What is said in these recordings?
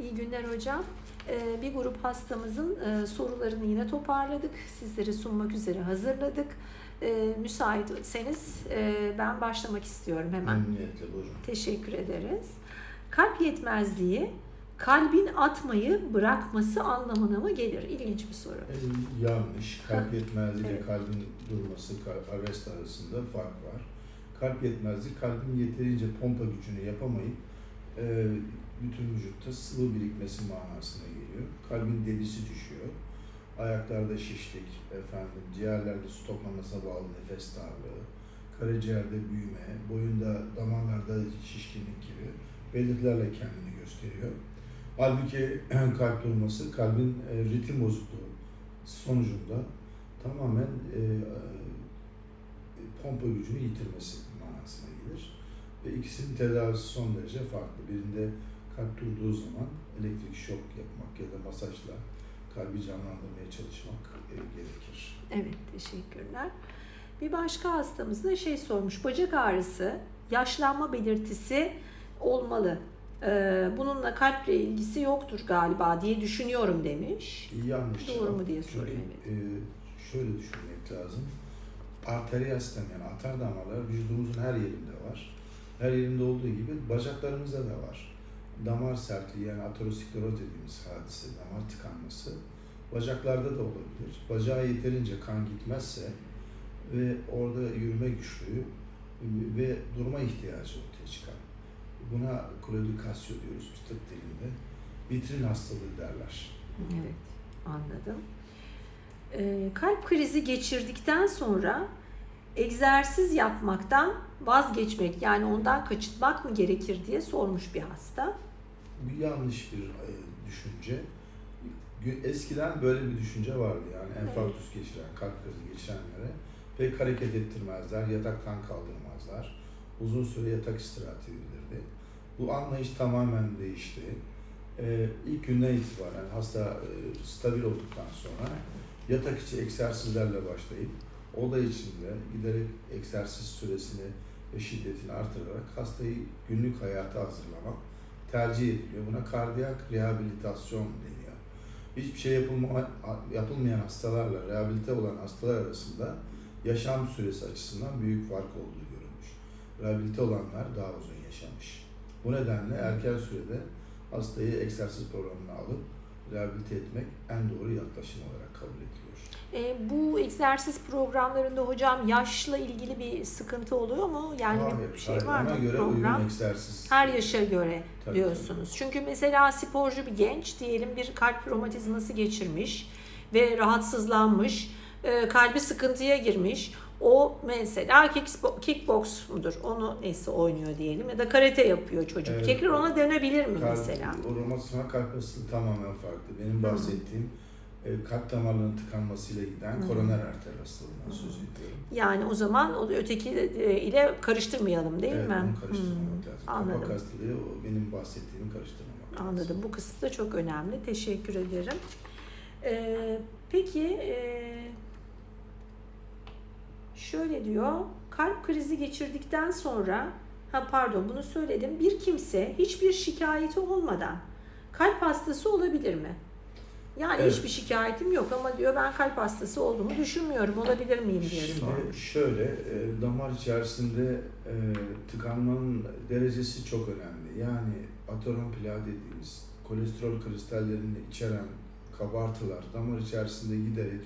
İyi günler hocam. Ee, Bir grup hastamızın e, sorularını yine toparladık. Sizlere sunmak üzere hazırladık. Ee, Müsaitseniz e, ben başlamak istiyorum hemen. Memnuniyetle buyurun. Teşekkür ederiz. Kalp yetmezliği kalbin atmayı bırakması anlamına mı gelir? İlginç bir soru. E, yanlış. Kalp yetmezliği ile Evet. kalbin durması, arrest arasında fark var. Kalp yetmezliği kalbin yeterince pompa gücünü yapamayıp bütün vücutta sıvı birikmesi manasına geliyor. Kalbin debisi düşüyor. Ayaklarda şişlik, efendim, ciğerlerde su toplamasına bağlı nefes darlığı, karaciğerde büyüme, boyunda, damarlarda şişkinlik gibi belirtilerle kendini gösteriyor. Halbuki kalp durması kalbin e, ritim bozukluğu sonucunda tamamen e, e, pompa gücünü yitirmesi manasına gelir. Ve ikisinin tedavisi son derece farklı. Birinde kalp durduğu zaman elektrik şok yapmak ya da masajla kalbi canlandırmaya çalışmak e, gerekir. Evet, teşekkürler. Bir başka hastamız da şey sormuş. Bacak ağrısı, yaşlanma belirtisi olmalı. Ee, bununla kalple ilgisi yoktur galiba diye düşünüyorum demiş. Yanlış. Doğru mu diye Çünkü, soruyor, e, şöyle düşünmek lazım. Arteriyel sistem yani atar damarlar vücudumuzun her yerinde var. Her yerinde olduğu gibi bacaklarımızda da var. Damar sertliği yani ateroskleroz dediğimiz hadise, damar tıkanması bacaklarda da olabilir. Bacağa yeterince kan gitmezse ve orada yürüme güçlüğü ve durma ihtiyacı ortaya çıkar. Buna klodikasyo diyoruz biz tıp dilinde. Vitrin hastalığı derler. Evet, anladım. Ee, kalp krizi geçirdikten sonra egzersiz yapmaktan vazgeçmek yani ondan kaçınmak mı gerekir diye sormuş bir hasta. Bu yanlış bir e, düşünce. Eskiden böyle bir düşünce vardı yani enfarktüs geçiren, kalp krizi geçirenlere pek hareket ettirmezler, yataktan kaldırmazlar. Uzun süre yatak istirahati verilirdi. Bu anlayış tamamen değişti. Ee, ilk günden itibaren hasta e, stabil olduktan sonra yatak içi egzersizlerle başlayıp oda içinde giderek egzersiz süresini ve şiddetini artırarak hastayı günlük hayata hazırlamak tercih ediliyor. Buna kardiyak rehabilitasyon deniyor. Hiçbir şey yapılma, yapılmayan hastalarla rehabilite olan hastalar arasında yaşam süresi açısından büyük fark olduğu görülmüş. Rehabilite olanlar daha uzun yaşamış. Bu nedenle erken sürede hastayı egzersiz programına alıp rehabilite etmek en doğru yaklaşım olarak kabul ediliyor. E, bu egzersiz programlarında hocam yaşla ilgili bir sıkıntı oluyor mu? Yani Hayır, bir şey hayır. var mı göre program? uygun egzersiz. Her yaşa göre Tabii, diyorsunuz. Çünkü mesela sporcu bir genç diyelim bir kalp romatizması geçirmiş ve rahatsızlanmış, e, kalbi sıkıntıya girmiş. O mesela kickbo- kickbox mudur? Onu neyse oynuyor diyelim ya da karate yapıyor çocuk. Evet. Tekrar ona dönebilir mi Kalp, mesela? O romatizma kalp tamamen farklı. Benim bahsettiğim e, kalp damarlarının tıkanmasıyla giden Hı. koroner arter hastalığından söz ediyorum. Yani o zaman o öteki e, ile karıştırmayalım değil evet, mi? onu karıştırmamak Hmm, lazım. anladım. Kapak hastalığı benim bahsettiğimi karıştırmamak lazım. Anladım. Bu kısım da çok önemli. Teşekkür ederim. Ee, peki e, şöyle diyor. Kalp krizi geçirdikten sonra ha pardon bunu söyledim. Bir kimse hiçbir şikayeti olmadan kalp hastası olabilir mi? Yani Evet. hiçbir şikayetim yok ama diyor ben kalp hastası olduğumu düşünmüyorum. Olabilir miyim diye Şimdi şöyle, e, damar içerisinde e, tıkanmanın derecesi çok önemli. Yani ateroon plağı dediğimiz kolesterol kristallerini içeren kabartılar damar içerisinde giderek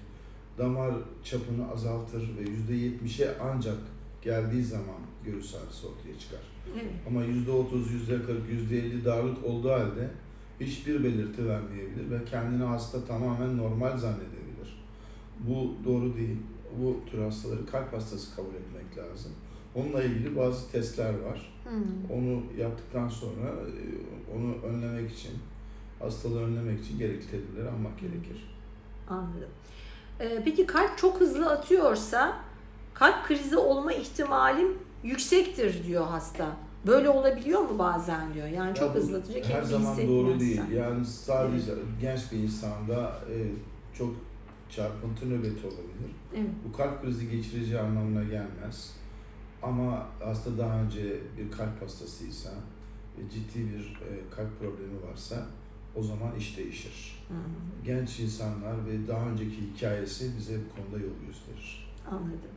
damar çapını azaltır ve %70'e ancak geldiği zaman göğüs ağrısı ortaya çıkar. Evet. Ama %30, %40, %50 darlık olduğu halde hiçbir belirti vermeyebilir ve kendini hasta tamamen normal zannedebilir. Bu doğru değil. Bu tür hastaları kalp hastası kabul etmek lazım. Onunla ilgili bazı testler var. Hmm. Onu yaptıktan sonra e, onu önlemek için, hastalığı önlemek için gerekli tedbirleri almak gerekir. Anladım. Ee, peki kalp çok hızlı atıyorsa kalp krizi olma ihtimalim yüksektir diyor hasta. Böyle olabiliyor mu bazen diyor. Yani çok Ya bu hızlı atınca Her kendini zaman doğru değil. Yani sadece genç bir insanda e, çok çarpıntı nöbeti olabilir. Evet. Bu kalp krizi geçireceği anlamına gelmez. Ama hasta daha önce bir kalp hastasıysa ve ciddi bir e, kalp problemi varsa O zaman iş değişir. Hı hı. Genç insanlar ve daha önceki hikayesi bize bu konuda yol gösterir. Anladım.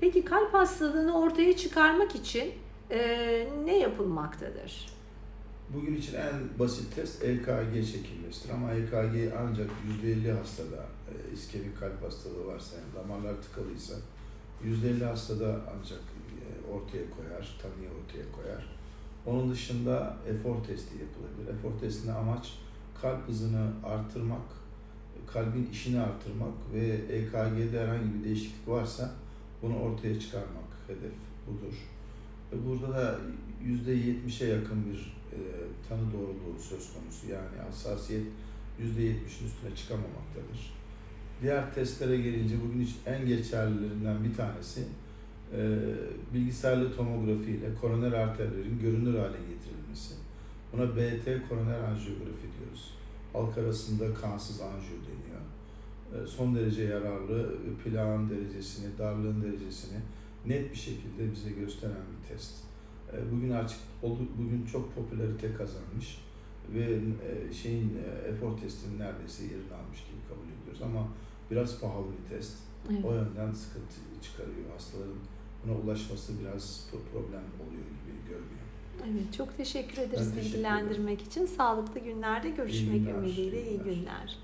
Peki kalp hastalığını ortaya çıkarmak için e, ne yapılmaktadır? Bugün için en basit test EKG çekilmesidir ama EKG ancak %50 hastada e, iskemik kalp hastalığı varsa yani damarlar tıkalıysa %50 hastada ancak e, ortaya koyar, tanıyı ortaya koyar. Onun dışında efor testi yapılabilir. Efor testinde amaç kalp hızını artırmak, kalbin işini artırmak ve EKG'de herhangi bir değişiklik varsa bunu ortaya çıkarmak hedef budur. Ve burada da %70'e yakın bir e, tanı doğruluğu söz konusu. Yani hassasiyet %70'in üstüne çıkamamaktadır. Diğer testlere gelince bugün en geçerlilerinden bir tanesi e, bilgisayarlı tomografi ile koroner arterlerin görünür hale getirilmesi. Buna BT koroner anjiyografi diyoruz. Halk arasında kansız anjiyo deniyor. E, son derece yararlı, e, plağın derecesini, darlığın derecesini net bir şekilde bize gösteren bir test. E, Bugün artık bugün çok popülarite kazanmış ve e, şeyin e, efor testinin neredeyse yerini almış gibi kabul ediyoruz ama biraz pahalı bir test. Evet. O yönden sıkıntı çıkarıyor. Hastaların buna ulaşması biraz pro- problem oluyor gibi görünüyor. Evet, çok teşekkür ederiz Ben teşekkür bilgilendirmek için. Sağlıklı günlerde görüşmek günler, ümidiyle. iyi İyi günler. günler.